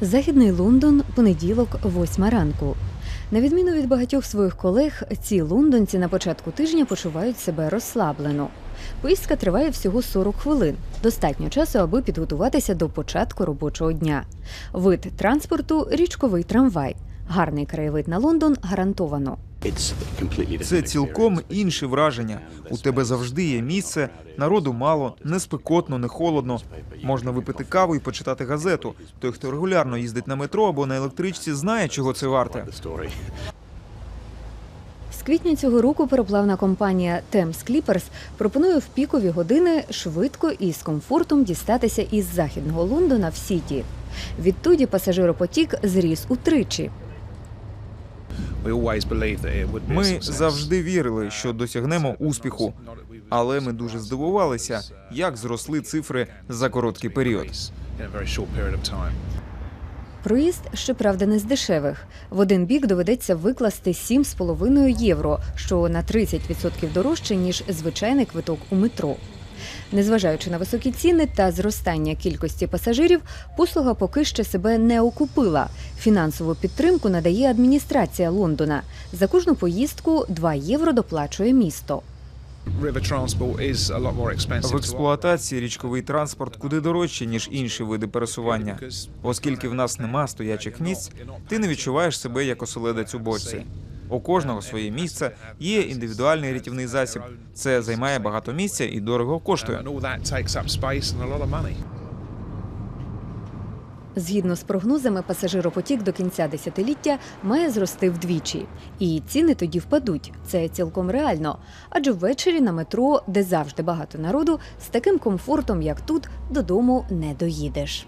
Західний Лондон, понеділок, восьма ранку. На відміну від багатьох своїх колег, ці лондонці на початку тижня почувають себе розслаблено. Поїздка триває всього 40 хвилин. Достатньо часу, аби підготуватися до початку робочого дня. Вид транспорту річковий трамвай. Гарний краєвид на Лондон гарантовано. Це цілком інше враження. У тебе завжди є місце, народу мало, не спекотно, не холодно. Можна випити каву і почитати газету. Той, хто регулярно їздить на метро або на електричці, знає, чого це варте. З квітня цього року пароплавна компанія Thames Clippers пропонує в пікові години швидко і з комфортом дістатися із західного Лондона в Сіті. Відтоді пасажиропотік зріс утричі. Ми завжди вірили, що досягнемо успіху, але ми дуже здивувалися, як зросли цифри за короткий період. Проїзд, щоправда, не з дешевих. В один бік доведеться викласти 7,5 євро, що на 30% дорожче, ніж звичайний квиток у метро. Незважаючи на високі ціни та зростання кількості пасажирів, послуга поки ще себе не окупила. Фінансову підтримку надає адміністрація Лондона. За кожну поїздку 2 євро доплачує місто. В експлуатації річковий транспорт куди дорожче, ніж інші види пересування. Оскільки в нас нема стоячих місць, ти не відчуваєш себе як оселедець у бочці. У кожного своє місце є індивідуальний рятівний засіб. Це займає багато місця і дорого коштує. Згідно з прогнозами, пасажиропотік до кінця десятиліття має зрости вдвічі. І ціни тоді впадуть. Це цілком реально. Адже ввечері на метро, де завжди багато народу, з таким комфортом, як тут, додому не доїдеш.